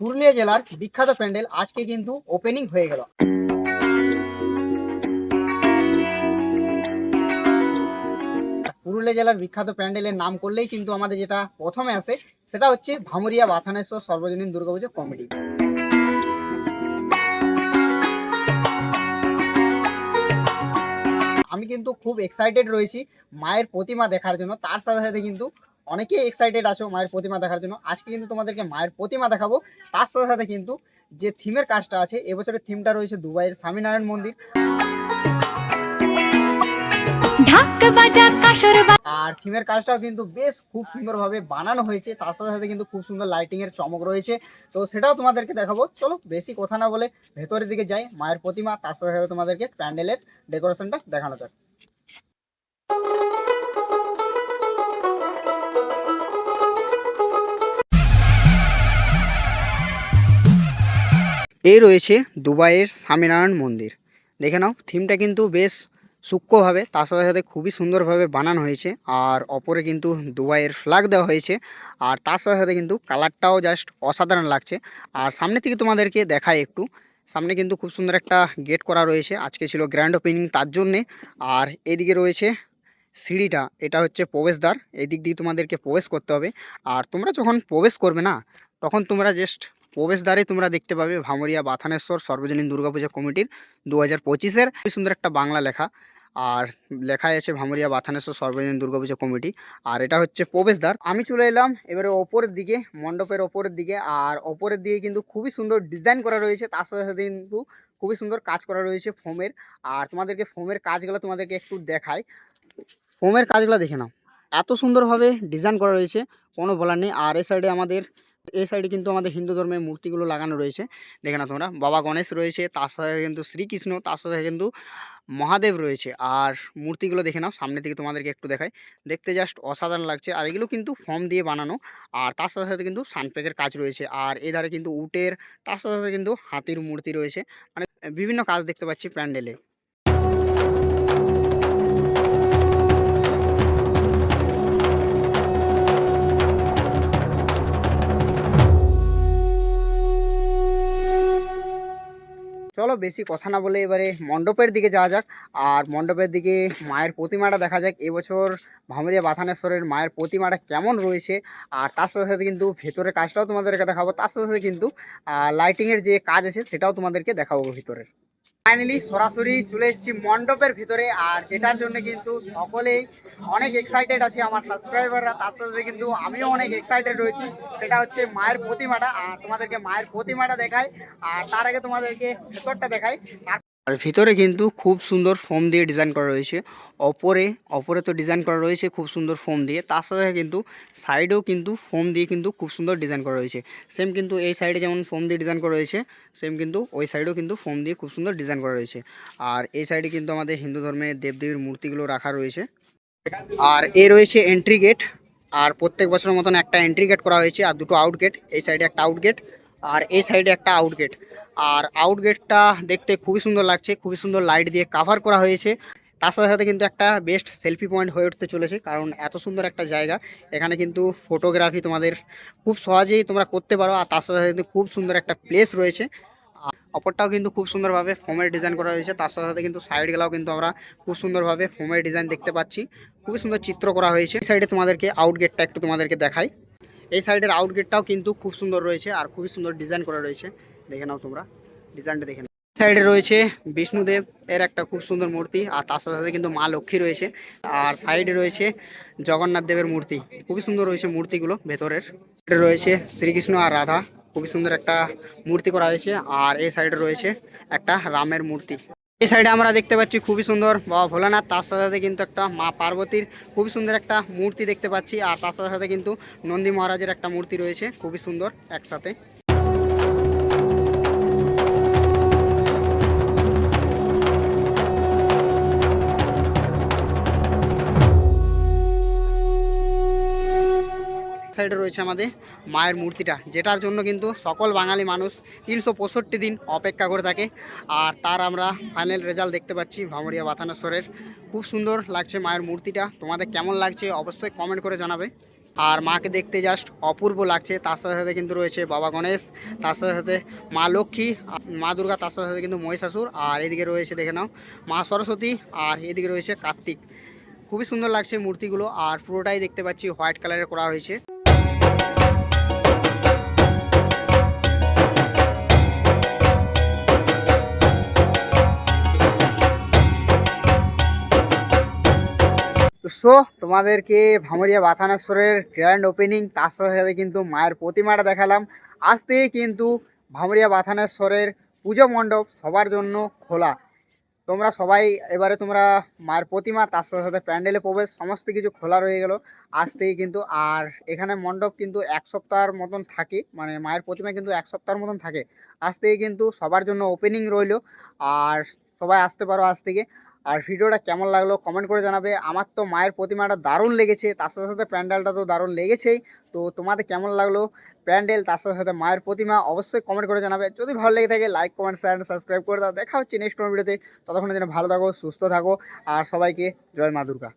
পুরুলিয়া জেলার বিখ্যাত প্যান্ডেল আজকে কিন্তু ওপেনিং হয়ে গেল। পুরুলিয়া জেলার বিখ্যাত প্যান্ডেলের নাম করলেই কিন্তু আমাদের যেটা প্রথমে আসে, সেটা হচ্ছে ভামরিয়া বাথানেশ্বর সর্বজনীন দুর্গাপুজো কমিটি আমি কিন্তু খুব এক্সাইটেড রয়েছি মায়ের প্রতিমা দেখার জন্য, তার সাথে সাথে কিন্তু অনেকেই এক্সাইটেড আছো মায়ের প্রতিমা দেখার জন্য। আজকে কিন্তু তোমাদেরকে মায়ের প্রতিমা দেখাবো। তার সাথে সাথে কিন্তু যে থিমের কাজটা আছে এবছরের থিমটা রয়েছে দুবাইয়ের স্বামীনারায়ণ মন্দির। আর থিমের কাজটাও কিন্তু বেশ খুব সুন্দরভাবে বানানো হয়েছে। তার সাথে সাথে কিন্তু খুব সুন্দর লাইটিং এর চমক রয়েছে। তো সেটাও তোমাদেরকে দেখাবো। চলো বেশি কথা না বলে ভেতরের দিকে যাই। মায়ের প্রতিমা তার সাথে সাথে তোমাদেরকে প্যান্ডেলের ডেকোরেশনটা দেখানো যাক। এই রয়েছে দুবাইয়ের স্বামীনারায়ণ মন্দির। দেখে নাও থিমটা কিন্তু বেশ সূক্ষ্মভাবে, তার সাথে সাথে খুবই সুন্দরভাবে বানানো হয়েছে আর অপরে কিন্তু দুবাইয়ের ফ্ল্যাগ দেওয়া হয়েছে আর তার সাথে সাথে কিন্তু কালারটাও জাস্ট অসাধারণ লাগছে। আর সামনে থেকে তোমাদেরকে দেখায় একটু, সামনে কিন্তু খুব সুন্দর একটা গেট করা রয়েছে, আজকে ছিল গ্র্যান্ড ওপেনিং তার জন্যে। আর এদিকে রয়েছে সিঁড়িটা, এটা হচ্ছে প্রবেশদ্বার, এদিক দিয়ে তোমাদেরকে প্রবেশ করতে হবে। আর তোমরা যখন প্রবেশ করবে না, তখন তোমরা জাস্ট প্রবেশদ্বারে তোমরা দেখতে পাবে ভামরিয়া বাথানেশ্বর সর্বজনীন দুর্গাপূজা কমিটির দু হাজার পঁচিশের সুন্দর একটা বাংলা লেখা। আর লেখায় আছে ভামরিয়া বাথানেশ্বর সর্বজনীন দুর্গাপূজা কমিটি। আর এটা হচ্ছে প্রবেশদ্বার। আমি চলে এলাম এবারে ওপরের দিকে, মণ্ডপের ওপরের দিকে। আর ওপরের দিকে কিন্তু খুবই সুন্দর ডিজাইন করা রয়েছে। তার সাথে সাথে কিন্তু খুবই সুন্দর কাজ করা রয়েছে ফোমের। আর তোমাদেরকে ফোমের কাজগুলো তোমাদেরকে একটু দেখাই। ফোমের কাজগুলো দেখে নাও। এত সুন্দরভাবে ডিজাইন করা রয়েছে, কোনো বলার নেই। আর এই সাইডে আমাদের এই সাইডে কিন্তু আমাদের হিন্দু ধর্মের মূর্তিগুলো লাগানো রয়েছে। দেখে না তোমরা। বাবা গণেশ রয়েছে, তার সাথে কিন্তু শ্রীকৃষ্ণ, তার সাথে কিন্তু মহাদেব রয়েছে। আর মূর্তিগুলো দেখে নাও সামনে থেকে তোমাদেরকে একটু দেখাই। দেখতে জাস্ট অসাধারণ লাগছে। আর এগুলো কিন্তু ফর্ম দিয়ে বানানো। আর তার সাথে সাথে কিন্তু সানপেকের কাজ রয়েছে। আর এধারে কিন্তু উটের, তার সাথে সাথে কিন্তু হাতির মূর্তি রয়েছে। মানে বিভিন্ন কাজ দেখতে পাচ্ছি প্যান্ডেলে। চলো বেশি কথা না বলে এবারে মণ্ডপের দিকে যাওয়া যাক। আর মণ্ডপের দিকে মায়ের প্রতিমাটা দেখা যাক। এবছর ভামরিয়া বাথানেশ্বরের মায়ের প্রতিমাটা কেমন রয়েছে। আর তার সাথে সাথে কিন্তু ভেতরের কাজটাও তোমাদেরকে দেখাবো। তার সাথে সাথে কিন্তু লাইটিংয়ের যে কাজ আছে সেটাও তোমাদেরকে দেখাবো ভিতরের। ফাইনালি সরাসরি চলে এসেছি মণ্ডপের ভিতরে, আর যেটার জন্য কিন্তু সকলেই অনেক এক্সাইটেড আছে আমার সাবস্ক্রাইবাররা তার সাথে কিন্তু আমিও অনেক এক্সাইটেড রয়েছি। সেটা হচ্ছে মায়ের প্রতিমাটা, আর তোমাদেরকে মায়ের প্রতিমাটা দেখায় আর তার আগে তোমাদেরকে ভেতরটা তার আর ভিতরে কিন্তু খুব সুন্দর ফোম দিয়ে ডিজাইন করা রয়েছে। অপরে অপরে তো ডিজাইন করা রয়েছে খুব সুন্দর ফোম দিয়ে। তার সাথে কিন্তু সাইডেও কিন্তু ফোম দিয়ে কিন্তু খুব সুন্দর ডিজাইন করা রয়েছে। সেম কিন্তু এই সাইডে যেমন ফোম দিয়ে ডিজাইন করা রয়েছে সেম কিন্তু ওই সাইডেও কিন্তু ফোম দিয়ে খুব সুন্দর ডিজাইন করা রয়েছে। আর এই সাইডে কিন্তু আমাদের হিন্দু ধর্মের দেবদেবীর মূর্তিগুলো রাখা রয়েছে। আর এ রয়েছে এন্ট্রি গেট আর প্রত্যেক বছরের মতন একটা এন্ট্রি গেট করা হয়েছে, আর দুটো আউট গেট এই সাইডে একটা আউট গেট আর এই সাইডে একটা আউটগেট আর আউট গেটটা দেখতে খুবই সুন্দর লাগছে, খুবই সুন্দর লাইট দিয়ে কাভার করা হয়েছে। তার সাথে সাথে কিন্তু একটা বেস্ট সেলফি পয়েন্ট হয়ে উঠতে চলেছে, কারণ এত সুন্দর একটা জায়গা। এখানে কিন্তু ফটোগ্রাফি তোমাদের খুব সহজেই তোমরা করতে পারো, আর তার সাথে সাথে কিন্তু খুব সুন্দর একটা প্লেস রয়েছে। অপরটাও কিন্তু খুব সুন্দরভাবে ফোমের ডিজাইন করা হয়েছে, তার সাথে সাথে কিন্তু সাইডগুলোও কিন্তু আমরা খুব সুন্দরভাবে ফোমের ডিজাইন দেখতে পাচ্ছি। খুবই সুন্দর চিত্র করা হয়েছে। সাইডে তোমাদেরকে আউট গেটটা একটু তোমাদেরকে দেখাই। এই সাইডের আউট গেটটাও কিন্তু খুব সুন্দর রয়েছে আর খুবই সুন্দর ডিজাইন করা রয়েছে। দেখে নাও তোমরা। ডিজাইনটা দেখে নাও। সাইডে রয়েছে বিষ্ণুদেব এর একটা খুব সুন্দর মূর্তি আর তার সাথে সাথে কিন্তু মা লক্ষ্মী রয়েছে। আর সাইডে রয়েছে জগন্নাথ দেবের মূর্তি। খুবই সুন্দর রয়েছে মূর্তিগুলো ভেতরের। রয়েছে শ্রীকৃষ্ণ আর রাধা। খুবই সুন্দর একটা মূর্তি করা হয়েছে। আর এই সাইডে রয়েছে একটা রামের মূর্তি। এই সাইডে আমরা দেখতে পাচ্ছি খুবই সুন্দর, বাবা ভোলানাথ, তার সাথে সাথে কিন্তু একটা মা পার্বতীর খুবই সুন্দর একটা মূর্তি দেখতে পাচ্ছি, আর তার সাথে সাথে কিন্তু নন্দী মহারাজের একটা মূর্তি রয়েছে, খুবই সুন্দর একসাথে। সাইডে রয়েছে আমাদের মায়ের মূর্তিটা, যেটার জন্য কিন্তু সকল বাঙালি মানুষ তিনশো পঁয়ষট্টি দিন অপেক্ষা করে থাকে। আর তার আমরা ফাইনাল রেজাল্ট দেখতে পাচ্ছি ভামরিয়া বাথানেশ্বরের খুব সুন্দর লাগছে মায়ের মূর্তিটা, তোমাদের কেমন লাগছে অবশ্যই কমেন্ট করে জানাবে। আর মাকে দেখতে জাস্ট অপূর্ব লাগছে, তার সাথে সাথে কিন্তু রয়েছে বাবা গণেশ, তার সাথে সাথে মা লক্ষ্মী, মা দুর্গা, তার সাথে সাথে কিন্তু মহিষাসুর, আর এদিকে রয়েছে দেখে নাও মা সরস্বতী, আর এদিকে রয়েছে কার্তিক। খুবই সুন্দর লাগছে মূর্তিগুলো, আর পুরোটাই দেখতে পাচ্ছি হোয়াইট কালারের করা হয়েছে। সো, তোমাদেরকে ভামরিয়া বাথানেশ্বরের গ্র্যান্ড ওপেনিং তার সাথে সাথে কিন্তু মায়ের প্রতিমাটা দেখালাম। আজ থেকে কিন্তু ভামরিয়া বাথানেশ্বরের পুজো মণ্ডপ সবার জন্য খোলা। তোমরা সবাই, এবারে তোমরা মায়ের প্রতিমা, তার সাথে সাথে প্যান্ডেলে প্রবেশ, সমস্ত কিছু খোলা রয়ে গেল। আজ থেকে কিন্তু, আর এখানে মণ্ডপ কিন্তু এক সপ্তাহের মতন থাকে মানে মায়ের প্রতিমা কিন্তু এক সপ্তাহের মতন থাকে। আজ থেকে কিন্তু সবার জন্য ওপেনিং রইল, আর সবাই আসতে পারো আজ থেকে। আর ভিডিওটা কেমন লাগল কমেন্ট করে জানাবে। আমার তো মায়ের প্রতিমাটা দারুণ লেগেছে, তার সাথে সাথে প্যান্ডেলটা তো দারুণ লেগেছেই। তো তোমাদের কেমন লাগল প্যান্ডেল, তার সাথে সাথে মায়ের প্রতিমা অবশ্যই কমেন্ট করে জানাবে। যদি ভালো লেগে থাকে লাইক কমেন্ট শেয়ার সাবস্ক্রাইব করে দাও। দেখা হচ্ছে নেক্সট কোনো ভিডিওতে ততক্ষণের জন্য ভালো থাকো, সুস্থ থাকো। আর সবাইকে জয় মা দুর্গা।